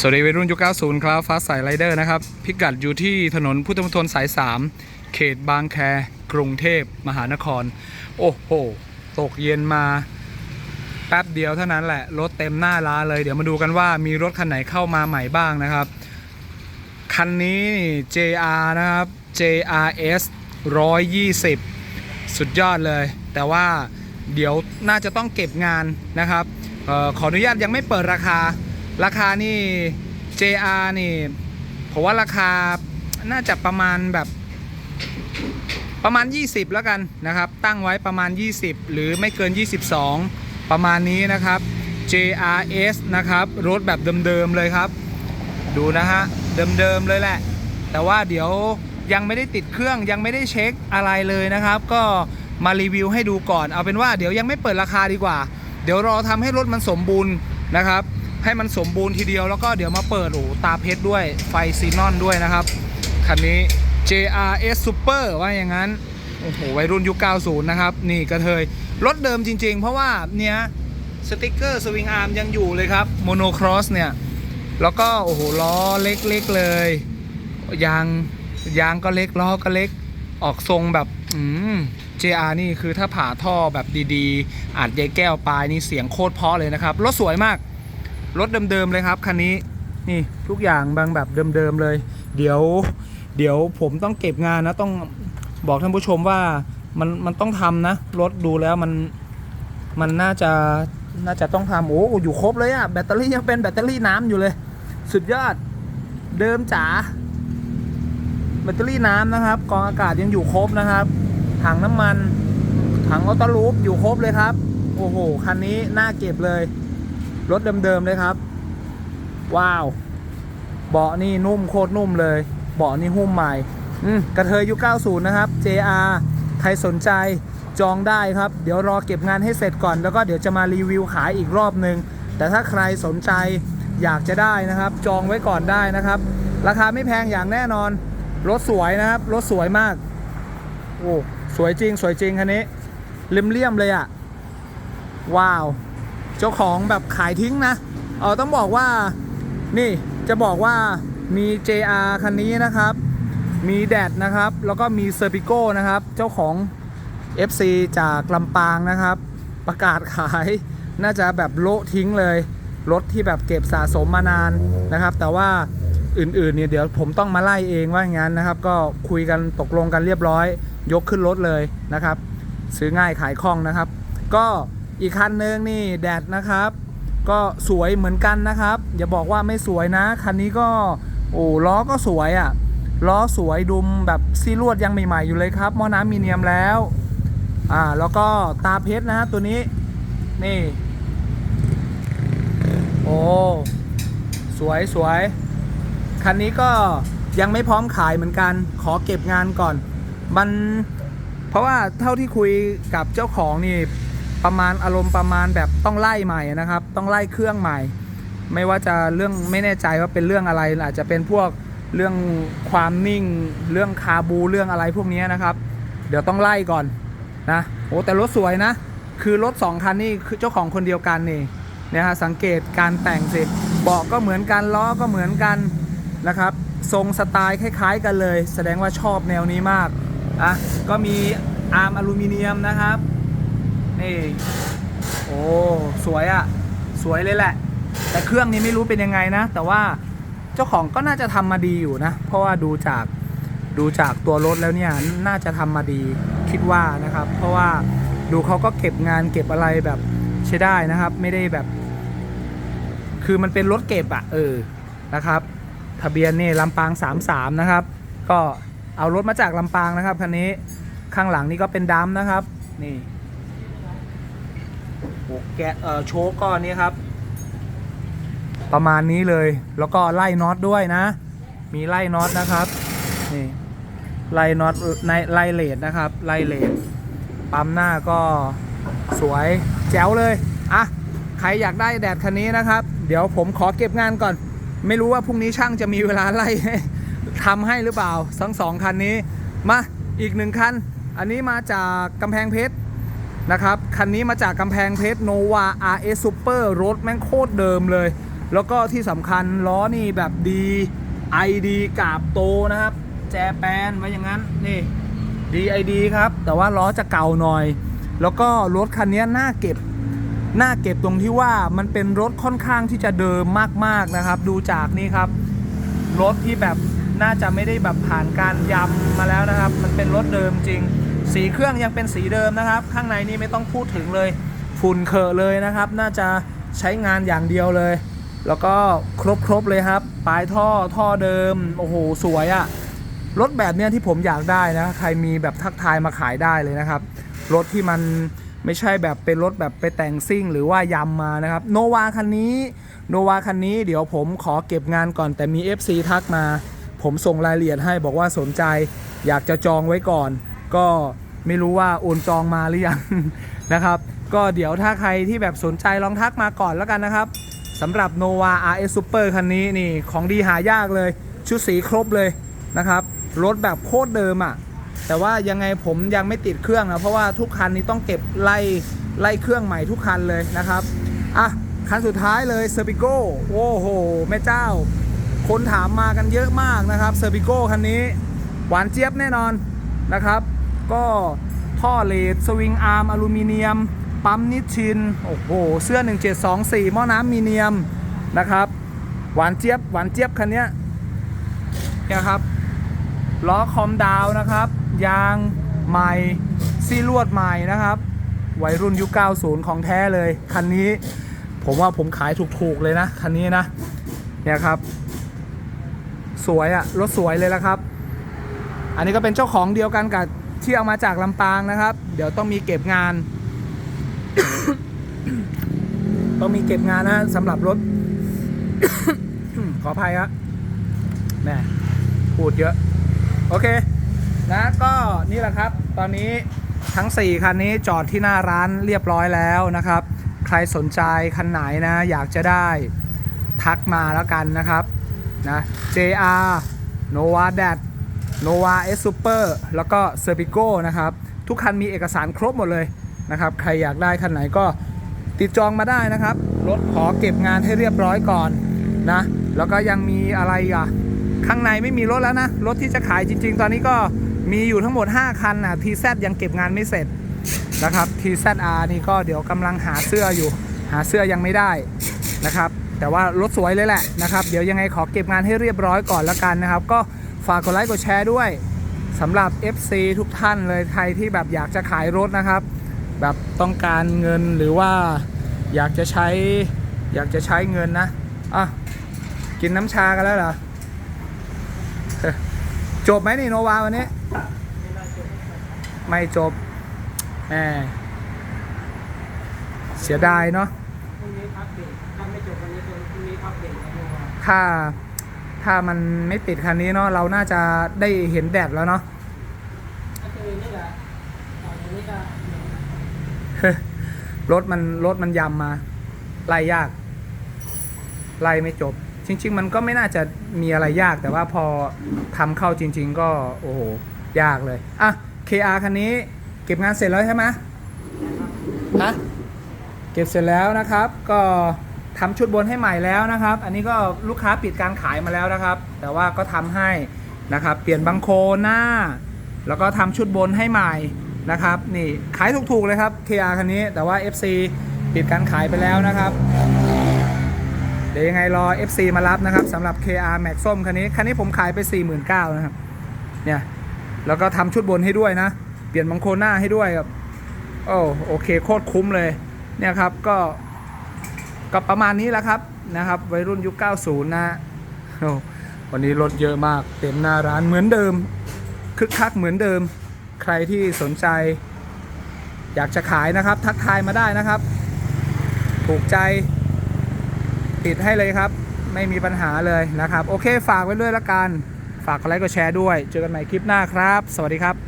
สวัสดีวัยรุ่นยุค90 ครับ ฟ้าใสไรเดอร์นะครับ พิกัดอยู่ที่ถนนพุทธมณฑลสาย 3 เขตบางแค กรุงเทพมหานคร โอ้โห ตกเย็นมา แป๊บเดียวเท่านั้นแหละ รถเต็มหน้าร้านเลย เดี๋ยวมาดูกันว่ามีรถคันไหนเข้ามาใหม่บ้างนะครับ คันนี้ JR นะครับ JRS 120 สุดยอดเลย แต่ว่าเดี๋ยวน่าจะต้องเก็บงานนะครับออขออนุญาตยังไม่เปิดราคา ราคานี่ JR นี่ผมว่าราคาน่าจะประมาณแบบประมาณ 20 แล้วกันนะครับ ตั้งไว้ประมาณ 20 หรือไม่เกิน 22 ประมาณนี้นะครับ JRS นะครับ รถแบบเดิมๆเลยครับ ดูนะฮะ เดิมๆเลยแหละ แต่ว่าเดี๋ยวยังไม่ได้ติดเครื่องยังไม่ได้เช็คอะไรเลยนะครับ ก็มารีวิวให้ดูก่อน เอาเป็นว่าเดี๋ยวยังไม่เปิดราคาดีกว่า เดี๋ยวรอทำให้รถมันสมบูรณ์นะครับ ให้มันสมบูรณ์ทีเดียวแล้วก็เดี๋ยวมาเปิดโอ้ตาเพชรด้วยไฟซีนอนด้วยนะครับ คันนี้ JRS Super ว่าอย่างนั้น โอ้โหวัยรุ่นยุค 90 นะครับ นี่กระเทย รถเดิมจริงๆ เพราะว่าเนี้ยสติกเกอร์สวิงอาร์มยังอยู่เลยครับโมโนครอสเนี่ย แล้วก็ โอ้โห ล้อเล็กๆเลย ยาง ยางก็เล็ก ล้อก็เล็กออกทรงแบบอืม JR นี่คือถ้าผ่าท่อแบบดีๆ อาจยายแก้วปลายนี่เสียงโคตรเพาะเลยนะครับ รถสวยมาก รถเดิมๆเลยครับคันนี้นี่ทุกอย่างบางแบบเดิมๆเลย เดี๋ยวเดี๋ยวผมต้องเก็บงานนะต้องบอกท่านผู้ชมว่ามันมันต้องทำนะรถดูแล้วมันมันน่าจะน่าจะต้องทำโอ้อยู่ครบเลยอะแบตเตอรี่ยังเป็นแบตเตอรี่น้ำอยู่เลย สุดยอดเดิมจ๋าแบตเตอรี่น้ำนะครับกองอากาศยังอยู่ครบนะครับ ถังน้ำมัน ถังออโต้ลูปอยู่ครบเลยครับ โอ้โหคันนี้น่าเก็บเลย รถเดิมๆเลยครับ ว้าว เบาะนี่นุ่มโคตรนุ่มเลย เบาะนี่หุ้มใหม่อืมกระเทยยุค90 นะครับ JR ใครสนใจจองได้ครับ เดี๋ยวรอเก็บงานให้เสร็จก่อน แล้วก็เดี๋ยวจะมารีวิวขายอีกรอบนึง แต่ถ้าใครสนใจอยากจะได้นะครับ จองไว้ก่อนได้นะครับ ราคาไม่แพงอย่างแน่นอน รถสวยนะครับ รถสวยมาก โอ้ สวยจริง สวยจริงคันนี้เลี่ยมๆเลยอะว้าว เจ้าของแบบขายทิ้งนะเออต้องบอกว่านี่จะบอกว่ามี JR คันนี้นะครับ มีแดดนะครับ แล้วก็มีเซอร์ปิโก้นะครับ เจ้าของ FC จากลำปางนะครับ ประกาศขายน่าจะแบบโละทิ้งเลย รถที่แบบเก็บสะสมมานานนะครับ แต่ว่าอื่นๆเนี่ยเดี๋ยวผมต้องมาไล่เองว่าอย่างนั้นนะครับ ก็คุยกันตกลงกันเรียบร้อย ยกขึ้นรถเลยนะครับ ซื้อง่ายขายคล่องนะครับ ก็ อีกคันนึงนี่แดดนะครับ ก็สวยเหมือนกันนะครับ อย่าบอกว่าไม่สวยนะ คันนี้ก็โอ้ล้อก็สวยอะ่ะล้อสวยดุมแบบซีลวดยังใหม่ๆอยู่เลยครับหม้อน้ำมีเนียมแล้วอ่าแล้วก็ตาเพชรนะฮะตัวนี้นี่โอ้สวยสวยคันนี้ก็ยังไม่พร้อมขายเหมือนกัน ขอเก็บงานก่อน มันเพราะว่าเท่าที่คุยกับเจ้าของนี่ ประมาณอารมณ์ประมาณแบบต้องไล่ใหม่นะครับ ต้องไล่เครื่องใหม่ ไม่ว่าจะเรื่องไม่แน่ใจว่าเป็นเรื่องอะไรอาจจะเป็นพวกเรื่องความนิ่ง เรื่องคาบูเรื่องอะไรพวกนี้นะครับ เดี๋ยวต้องไล่ก่อนนะโอ้แต่รถสวยนะ คือรถสองคันนี่คือเจ้าของคนเดียวกันนี่เนี่ยฮะสังเกตการแต่งสิเบาะก็เหมือนกันล้อก็เหมือนกันนะครับ ทรงสไตล์คล้าย ๆ กันเลย แสดงว่าชอบแนวนี้มากอะก็มีอาร์มอลูมิเนียมนะครับ นี่ โอ้สวยอะ่ะ สวยเลยแหละ แต่เครื่องนี้ไม่รู้เป็นยังไงนะ แต่ว่าเจ้าของก็น่าจะทำมาดีอยู่นะ เพราะว่าดูจากดูจากตัวรถแล้วเนี่ยน่าจะทำมาดีคิดว่านะครับ เพราะว่าดูเขาก็เก็บงานเก็บอะไรแบบใช้ได้นะครับ ไม่ได้แบบ คือมันเป็นรถเก็บอะ่ะเออนะครับ ทะเบียนนี่ลำปาง33นะครับ ก็เอารถมาจากลำปางนะครับคันนี้ข้างหลังนี่ก็เป็นดัมนะครับ นี่ โอ้แกะเอ่อโชคก้อนนี้ครับ ประมาณนี้เลยแล้วก็ไล่น็อตด้วยนะ มีไล่น็อตนะครับนี่ไล่น็อตในไล่เลดนะครับไล่เลดปั๊มหน้าก็สวยแจ๋วเลยอะใครอยากได้แดดคันนี้นะครับ เดี๋ยวผมขอเก็บงานก่อน ไม่รู้ว่าพรุ่งนี้ช่างจะมีเวลาไล่ทำให้หรือเปล่าทั้งสองคันนี้มาอีกหนึ่งคัน อันนี้มาจากกำแพงเพชร นะครับ คันนี้มาจากกำแพงเพชรโนวา RS Super รถแม่งโคตรเดิมเลย แล้วก็ที่สำคัญล้อนี่แบบดีไอดีกาบโตนะครับ แจแปนไว้อย่างนั้น นี่ดีไอดีครับ แต่ว่าล้อจะเก่าหน่อย แล้วก็รถคันนี้น่าเก็บน่าเก็บตรงที่ว่ามันเป็นรถค่อนข้างที่จะเดิมมากๆนะครับ ดูจากนี่ครับ รถที่แบบน่าจะไม่ได้แบบผ่านการยำมาแล้วนะครับ มันเป็นรถเดิมจริง สีเครื่องยังเป็นสีเดิมนะครับ ข้างในนี่ไม่ต้องพูดถึงเลยฝุ่นเคอะเลยนะครับ น่าจะใช้งานอย่างเดียวเลย แล้วก็ครบครบๆเลยครับ ปลายท่อท่อเดิม โอ้โห สวยอะรถแบบเนี้ยที่ผมอยากได้นะ ใครมีแบบทักทายมาขายได้เลยนะครับ รถที่มันไม่ใช่แบบเป็นรถแบบไปแต่งซิ่ง หรือว่ายำมานะครับ โนวาคันนี้ โนวาคันนี้เดี๋ยวผมขอเก็บงานก่อนแต่มี FC ทักมา ผมส่งรายละเอียดให้บอกว่าสนใจ อยากจะจองไว้ก่อน ก็ไม่รู้ว่าโอนจองมาหรือยังนะครับ ก็เดี๋ยวถ้าใครที่แบบสนใจลองทักมาก่อนแล้วกันนะครับสำหรับ Nova RS Super คันนี้นี่ของดีหายากเลย ชุดสีครบเลยนะครับ รถแบบโคตรเดิมอะ่ะ แต่ว่ายังไงผมยังไม่ติดเครื่องนะเพราะว่าทุกคันนี้ต้องเก็บไล่ไล่เครื่องใหม่ทุกคันเลยนะครับอะคันสุดท้ายเลยเซอร์ i ิโกโอ้โห แม่เจ้า คนถามมากันเยอะมากนะครับเซอร์ i ิโกคันนี้ หวานเจี๊ยบแน่นอนนะครับ ก็ท่อเลดสวิงอาร์มอลูมิเนียม ปั๊มนิชิน โอ้โห เสื้อ 1724หม้อน้ำมีเนียมนะครับ หวานเจี๊ยบ หวานเจี๊ยบคันนี้เนี่ยครับ ล้อคอมดาวนะครับ ยางใหม่ซี่ลวดใหม่นะครับ วัยรุ่นยุค 90 ของแท้เลย คันนี้ผมว่าผมขายถูกๆเลยนะ คันนี้นะ เนี่ยครับ สวยอะรถสวยเลยละครับ อันนี้ก็เป็นเจ้าของเดียวกันกับ ที่เอามาจากลำปางนะครับ เดี๋ยวต้องมีเก็บงาน ต้องมีเก็บงานนะสำหรับรถ ขออภัยครับแม่พูดเยอะ โอเค นะก็นี่แหละครับ ตอนนี้ทั้ง 4 คันนี้จอดที่หน้าร้านเรียบร้อยแล้วนะครับ ใครสนใจคันไหนนะ อยากจะได้ทักมาแล้วกันนะครับนะ JR Nova d a t Nova S Super แล้วก็ s e r p i c o นะครับ ทุกคันมีเอกสารครบหมดเลยนะครับ ใครอยากได้คันไหนก็ติดจองมาได้นะครับ รถขอเก็บงานให้เรียบร้อยก่อนนะ แล้วก็ยังมีอะไรอะ ข้างในไม่มีรถแล้วนะ รถที่จะขายจริง ๆ ตอนนี้ก็มีอยู่ทั้งหมด 5 คันนะ TZ ยังเก็บงานไม่เสร็จนะครับ TZR นี่ก็เดี๋ยวกำลังหาเสื้ออยู่ หาเสื้อยังไม่ได้นะครับแต่ว่ารถสวยเลยแหละนะครับ เดี๋ยวยังไงขอเก็บงานให้เรียบร้อยก่อนแล้วกันนะครับ ก็ ฝากกดไลค์กดแชร์ด้วยสำหรับ FC ทุกท่านเลยใครที่แบบอยากจะขายรถนะครับ แบบต้องการเงินหรือว่าอยากจะใช้ อยากจะใช้เงินนะอะกินน้ำชากันแล้วเหรอจบไหมนี่โนวาวันนี้ ไม่จบแหมเสียดายเนาะพรุ่งนี้พักเบรกถ้าไม่จบวันนี้ก็พรุ่งนี้พักเบรกครับโรงพยาบาล ถ้าถ้ามันไม่ติดคันนี้เนาะเราน่าจะได้เห็นแดดแล้วเนาะก็คือนี่แหละต่อจากนี้ก็รถมันรถมันยำมา ไล่ยาก ไล่ไม่จบ จริง ๆ มันก็ไม่น่าจะมีอะไรยากแต่ว่าพอทำเข้าจริง ๆ ก็โอ้โหยากเลยอะ KR คันนี้เก็บงานเสร็จแล้วใช่ไหมฮะเก็บเสร็จแล้วนะครับก็ ทำชุดบนให้ใหม่แล้วนะครับ อันนี้ก็ลูกค้าปิดการขายมาแล้วนะครับ แต่ว่าก็ทำให้นะครับ เปลี่ยนบังโคหน้า แล้วก็ทำชุดบนให้ใหม่นะครับ นี่ขายถูกๆเลยครับ KR คันนี้ แต่ว่า FC ปิดการขายไปแล้วนะครับ เดี๋ยวยังไงรอ FC มารับนะครับสำหรับ KR Max ส้มคันนี้ คันนี้ผมขายไป 49,000นะครับ เนี่ย แล้วก็ทำชุดบนให้ด้วยนะ เปลี่ยนบังโคหน้าให้ด้วยครับ โอ้โอเค โคตรคุ้มเลย เนี่ยครับ ก็ ก็ประมาณนี้แหละครับนะครับวัยรุ่นยุค 90 นะวันนี้รถเยอะมากเต็มหน้าร้านเหมือนเดิมคึกคักเหมือนเดิม ใครที่สนใจ อยากจะขายนะครับ ทักทายมาได้นะครับ ถูกใจ ติดให้เลยครับ ไม่มีปัญหาเลยนะครับ โอเคฝากไว้ด้วยละกัน ฝากกดไลค์กดแชร์ด้วย เจอกันใหม่คลิปหน้าครับ สวัสดีครับ